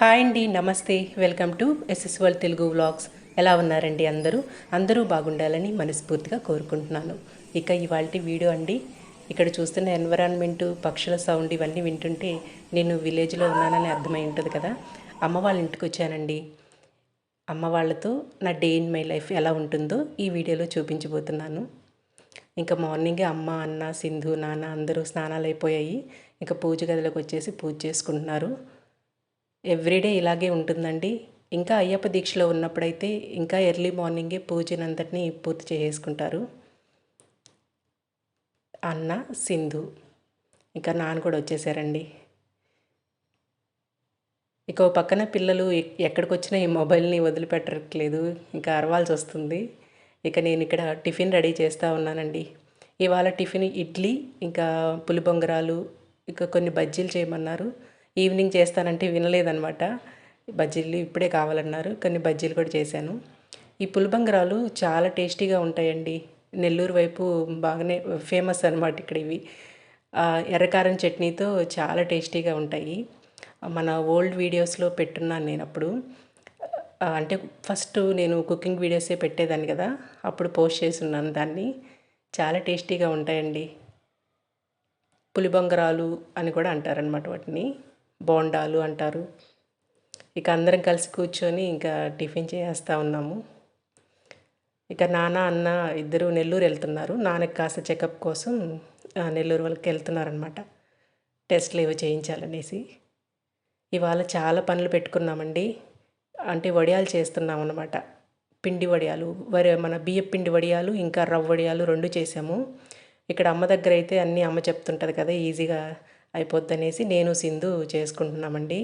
Hi అండి నమస్తే. Welcome to SS world Telugu vlogs. ఎలా ఉన్నారండి అందరూ? అందరూ బాగుండాలని మనస్ఫూర్తిగా కోరుకుంటున్నాను. ఇక ఇవాళ వీడియో అండి. ఇక్కడ చూస్తున్న ఎన్విరాన్మెంట్ పక్షుల సౌండ్ ఇవన్నీ వింటుంటే నేను విలేజ్లో ఉన్నానని అర్థమై ఉంటుంది కదా. అమ్మ వాళ్ళ ఇంటికి వచ్చానండి. అమ్మ వాళ్ళతో నా డే ఇన్ మై లైఫ్ ఎలా ఉంటుందో ఈ వీడియోలో చూపించబోతున్నాను. ఇంకా మార్నింగే అమ్మ అన్న సింధు నాన్న అందరూ స్నానాలు అయిపోయాయి. ఇంకా పూజ గదిలోకి వచ్చేసి పూజ చేసుకుంటున్నారు. ఎవ్రీడే ఇలాగే ఉంటుందండి. ఇంకా అయ్యప్ప దీక్షలో ఉన్నప్పుడైతే ఇంకా ఎర్లీ మార్నింగే పూజనంతటిని పూర్తి చేసుకుంటారు అన్న సింధు. ఇంకా నాన్న కూడా వచ్చేసారండి. ఇక పక్కన పిల్లలు ఎక్- ఎక్కడికి వచ్చినా ఈ మొబైల్ని వదిలిపెట్టట్లేదు. ఇంకా అరవాల్సి వస్తుంది ఇక నేను ఇక్కడ టిఫిన్ రెడీ చేస్తూ ఉన్నానండి. ఇవాళ టిఫిన్ ఇడ్లీ ఇంకా పులిబొంగరాలు ఇంకా కొన్ని బజ్జీలు చేయమన్నారు. ఈవినింగ్ చేస్తానంటే వినలేదనమాట బజ్జీలు ఇప్పుడే కావాలన్నారు కొన్ని బజ్జీలు కూడా చేశాను. ఈ పులిబంగరాలు చాలా టేస్టీగా ఉంటాయండి. నెల్లూరు వైపు బాగానే ఫేమస్ అనమాట ఇక్కడ ఇవి. ఎర్రకారం చట్నీతో చాలా టేస్టీగా ఉంటాయి. మన ఓల్డ్ వీడియోస్లో పెట్టున్నాను నేను అప్పుడు. అంటే ఫస్ట్ నేను కుకింగ్ వీడియోసే పెట్టేదాన్ని కదా. అప్పుడు పోస్ట్ చేసి ఉన్నాను దాన్ని. చాలా టేస్టీగా ఉంటాయండి. పులిబొంగరాలు అని కూడా అంటారనమాట వాటిని. బోండాలు అంటారు. ఇక అందరం కలిసి కూర్చొని ఇంకా టిఫిన్ చేస్తూ ఉన్నాము. ఇక నాన్న అన్న ఇద్దరు నెల్లూరు వెళ్తున్నారు. నాన్నకి కాస్త చెకప్ కోసం నెల్లూరు వాళ్ళకి వెళ్తున్నారనమాట టెస్ట్లు ఏవో చేయించాలనేసి. ఇవాళ చాలా పనులు పెట్టుకున్నామండి. అంటే వడియాలు చేస్తున్నాం అనమాట పిండి వడియాలు వరి మన బియ్య పిండి వడియాలు ఇంకా రవ్వ వడియాలు రెండు చేసాము. ఇక్కడ అమ్మ దగ్గర అయితే అన్నీ అమ్మ చెప్తుంటుంది కదా ఈజీగా అయిపోద్ది అనేసి నేను సింధు చేసుకుంటున్నామండి.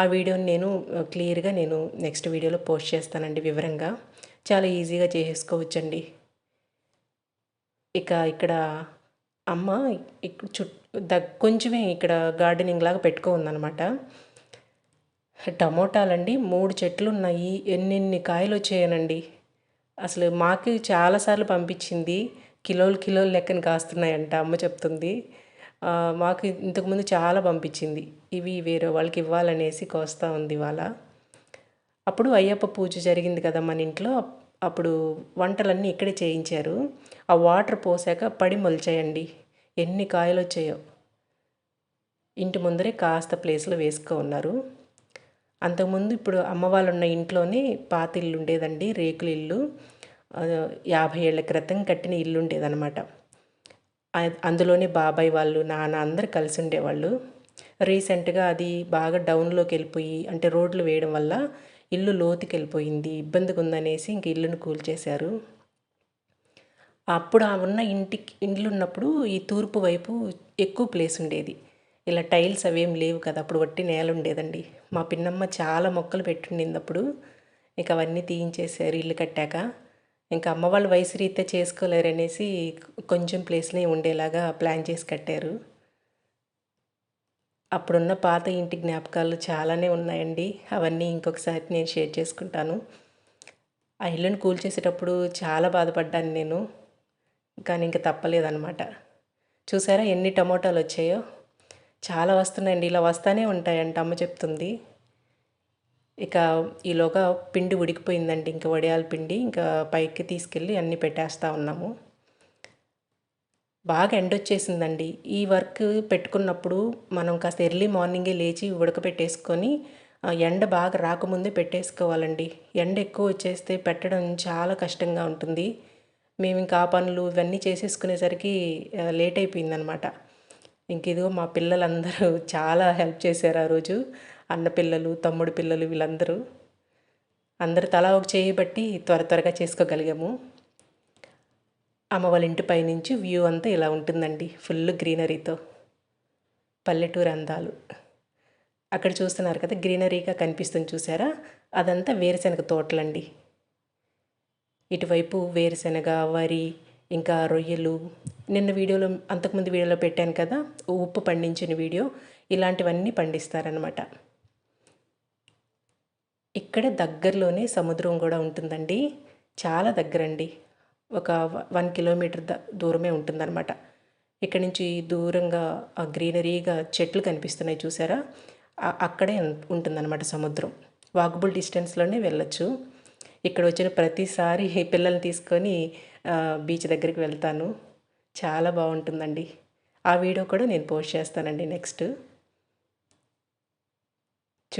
ఆ వీడియోని నేను క్లియర్గా నేను నెక్స్ట్ వీడియోలో పోస్ట్ చేస్తానండి వివరంగా. చాలా ఈజీగా చేసేసుకోవచ్చండి ఇక ఇక్కడ అమ్మ ఇక్కడ చుట్ దగ్ కొంచెమే ఇక్కడ గార్డెనింగ్ లాగా పెట్టుకోందనమాట టమోటాలండి మూడు చెట్లు ఉన్నాయి ఎన్నెన్ని కాయలు వచ్చాయనండి. అసలు మాకు చాలాసార్లు పంపించింది కిలోలు కిలోలు లెక్కన కాస్తున్నాయంట అమ్మ చెప్తుంది. మాకు ఇంతకుముందు చాలా పంపించింది. ఇవి వేరే వాళ్ళకి ఇవ్వాలనేసి కోస్తా ఉంది ఇవాళ. అప్పుడు అయ్యప్ప పూజ జరిగింది కదా మన ఇంట్లో. అప్పుడు వంటలన్నీ ఇక్కడే చేయించారు. ఆ వాటర్ పోసాక పడి మొలిచాయండి. ఎన్ని కాయలు వచ్చాయో. ఇంటి ముందరే కాస్త ప్లేస్లో వేసుకో ఉన్నారు. అంతకుముందు ఇప్పుడు అమ్మ వాళ్ళు ఉన్న ఇంట్లోనే పాత ఇల్లు ఉండేదండి. రేకుల ఇల్లు యాభై ఏళ్ళ క్రితం కట్టిన ఇల్లు ఉండేదన్నమాట. అందులోనే బాబాయ్ వాళ్ళు నాన్న అందరు కలిసి ఉండేవాళ్ళు. రీసెంట్గా అది బాగా డౌన్లోకి వెళ్ళిపోయి అంటే రోడ్లు వేయడం వల్ల ఇల్లు లోతుకి వెళ్ళిపోయింది ఇబ్బందిగా ఉందనేసి ఇంక ఇల్లును కూల్చేశారు. అప్పుడు ఆ ఉన్న ఇంటికి ఇండ్లు ఉన్నప్పుడు ఈ తూర్పు వైపు ఎక్కువ ప్లేస్ ఉండేది. ఇలా టైల్స్ అవేం లేవు కదా అప్పుడు వట్టి నేల ఉండేదండి. మా పిన్నమ్మ చాలా మొక్కలు పెట్టుండింది అప్పుడు. ఇక అవన్నీ తీయించేశారు ఇల్లు కట్టాక. ఇంకా అమ్మ వాళ్ళు వయసు రీత్యా చేసుకోలేరనేసి కొంచెం ప్లేస్లో ఉండేలాగా ప్లాన్ చేసి కట్టారు. అప్పుడున్న పాత ఇంటి జ్ఞాపకాలు చాలానే ఉన్నాయండి. అవన్నీ ఇంకొకసారి నేను షేర్ చేసుకుంటాను. ఆ ఇల్లుని కూల్చేసేటప్పుడు చాలా బాధపడ్డాను నేను. కానీ ఇంకా తప్పలేదన్నమాట. చూసారా ఎన్ని టమోటాలు వచ్చాయో? చాలా వస్తున్నాయండి. ఇలా వస్తానే ఉంటాయంట అమ్మ చెప్తుంది. ఇక ఈలోగా పిండి ఉడికిపోయిందండి. ఇంకా వడియాల పిండి ఇంకా పైకి తీసుకెళ్ళి అన్నీ పెట్టేస్తూ ఉన్నాము. బాగా ఎండొచ్చేసిందండి ఈ వర్క్ పెట్టుకున్నప్పుడు మనం కాస్త ఎర్లీ మార్నింగే లేచి ఉడకపెట్టేసుకొని ఎండ బాగా రాకముందే పెట్టేసుకోవాలండి. ఎండ ఎక్కువ వచ్చేస్తే పెట్టడం చాలా కష్టంగా ఉంటుంది. మేము ఇంకా ఆ పనులు ఇవన్నీ చేసేసుకునేసరికి లేట్ అయిపోయిందనమాట. ఇంక ఇదిగో మా పిల్లలందరూ చాలా హెల్ప్ చేశారు ఆ రోజు. అన్న పిల్లలు తమ్ముడు పిల్లలు వీళ్ళందరూ అందరు తలా ఒక చేయి బట్టి త్వర త్వరగా చేసుకోగలిగాము. అమ్మ వాళ్ళ ఇంటి పైనుంచి వ్యూ అంతా ఇలా ఉంటుందండి ఫుల్ గ్రీనరీతో. పల్లెటూరు అందాలు. అక్కడ చూస్తున్నారు కదా గ్రీనరీగా కనిపిస్తుంది చూసారా? అదంతా వేరుశనగ తోటలండి. ఇటువైపు వేరుశనగ వరి ఇంకా రొయ్యలు. నిన్న వీడియోలో అంతకుముందు వీడియోలో పెట్టాను కదా ఉప్పు పండించిన వీడియో. ఇలాంటివన్నీ పండిస్తారనమాట ఇక్కడ దగ్గరలోనే సముద్రం కూడా ఉంటుందండి. చాలా దగ్గరండి. ఒక వ- వన్ కిలోమీటర్ ద దూరమే ఉంటుందన్నమాట. ఇక్కడ నుంచి దూరంగా ఆ గ్రీనరీగా చెట్లు కనిపిస్తున్నాయి చూసారా? అక్కడే ఉంటుందన్నమాట సముద్రం. వాకబుల్ డిస్టెన్స్లోనే వెళ్ళొచ్చు. ఇక్కడ వచ్చిన ప్రతిసారి పిల్లల్ని తీసుకొని బీచ్ దగ్గరికి వెళ్తాను. చాలా బాగుంటుందండి. ఆ వీడియో కూడా నేను పోస్ట్ చేస్తానండి నెక్స్ట్.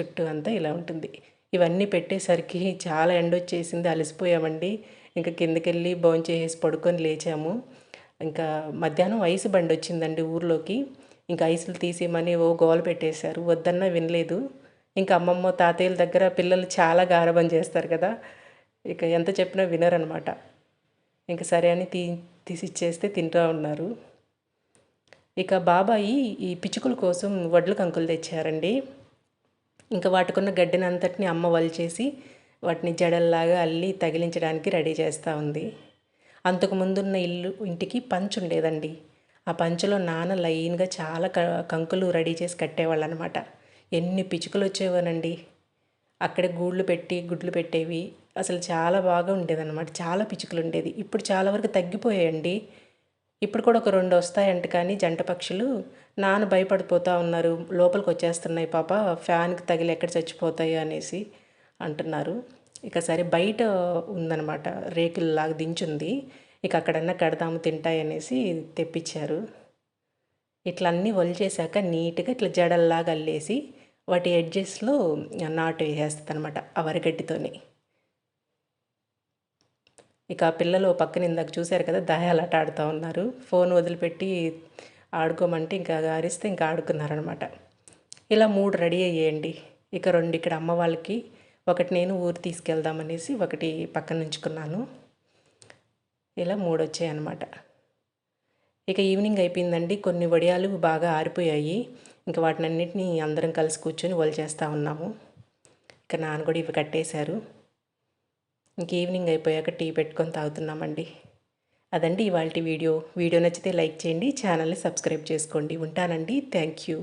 చుట్టూ అంతా ఇలా ఉంటుంది. ఇవన్నీ పెట్టేసరికి చాలా ఎండ వచ్చేసింది అలసిపోయామండి. ఇంకా కిందకి వెళ్ళి భోంచేసి పడుకొని లేచాము. ఇంకా మధ్యాహ్నం ఐస్ బండి వచ్చిందండి ఊర్లోకి. ఇంకా ఐసులు తీసేయమని ఓ గోల పెట్టేశారు. వద్దన్నా వినలేదు. ఇంకా అమ్మమ్మ తాతయ్యల దగ్గర పిల్లలు చాలా గారబం చేస్తారు కదా. ఇక ఎంత చెప్పినా వినరనమాట. ఇంకా సరే అని తీ తీసిచ్చేస్తే తింటూ ఉన్నారు. ఇక బాబాయి ఈ పిచ్చుకల కోసం వడ్లు కంకులు తెచ్చారండి. ఇంకా వాటికున్న గడ్డిని అంతటిని అమ్మ వలిచేసి వాటిని జడల్లాగా అల్లి తగిలించడానికి రెడీ చేస్తూ ఉంది. అంతకు ముందున్న ఇల్లు ఇంటికి పంచు ఉండేదండి. ఆ పంచులో నాన్న లైన్గా చాలా క కంకులు రెడీ చేసి కట్టేవాళ్ళు అనమాట ఎన్ని పిచ్చుకలు వచ్చేవోనండి. అక్కడే గూళ్ళు పెట్టి గుడ్లు పెట్టేవి. అసలు చాలా బాగా ఉండేదన్నమాట. చాలా పిచ్చుకలు ఉండేది. ఇప్పుడు చాలా వరకు తగ్గిపోయాయండి. ఇప్పుడు కూడా ఒక రెండు వస్తాయంట కానీ జంట పక్షులు. నాన్న భయపడిపోతూ ఉన్నారు. లోపలికి వచ్చేస్తున్నాయి పాప. ఫ్యాన్కి తగిలి ఎక్కడ చచ్చిపోతాయి అనేసి అంటున్నారు. ఇక సరే బయట ఉందన్నమాట. రేకుల్లాగా దించుంది. ఇక అక్కడన్నా కడదాము తింటాయి అనేసి తెప్పించారు. ఇట్లా అన్నీ ఒలిచేసాక నీట్గా ఇట్లా జడల్లాగా అల్లేసి వాటి ఎడ్జెస్లో నాటు వేసేస్తుంది అనమాట ఆ వరిగడ్డితోనే ఇక పిల్లలు పక్కన ఇందాక చూశారు కదా దాయాలాట ఆడుతూ ఉన్నారు. ఫోన్ వదిలిపెట్టి ఆడుకోమంటే ఇంకా అరిస్తే ఇంకా ఆడుకున్నారనమాట. ఇలా మూడు రెడీ అయ్యేయండి. ఇక రెండు ఇక్కడ అమ్మ వాళ్ళకి ఒకటి నేను ఊరు తీసుకెళ్దామనేసి ఒకటి పక్కన ఉంచుకున్నాను. ఇలా మూడు వచ్చాయన్నమాట. ఇక ఈవినింగ్ అయిపోయిందండి. కొన్ని వడియాలు బాగా ఆరిపోయాయి. ఇంకా వాటినన్నింటినీ అందరం కలిసి కూర్చొని వల్ చేస్తూ ఉన్నాము. ఇక నాన్న కూడా ఇవి కట్టేశారు. ఇంక ఈవినింగ్ అయిపోయాక టీ పెట్టుకొని తాగుతున్నామండి. అదండి ఇవాళ వీడియో. వీడియో నచ్చితే లైక్ చేయండి ఛానల్ని సబ్స్క్రైబ్ చేసుకోండి. ఉంటానండి. Thank you.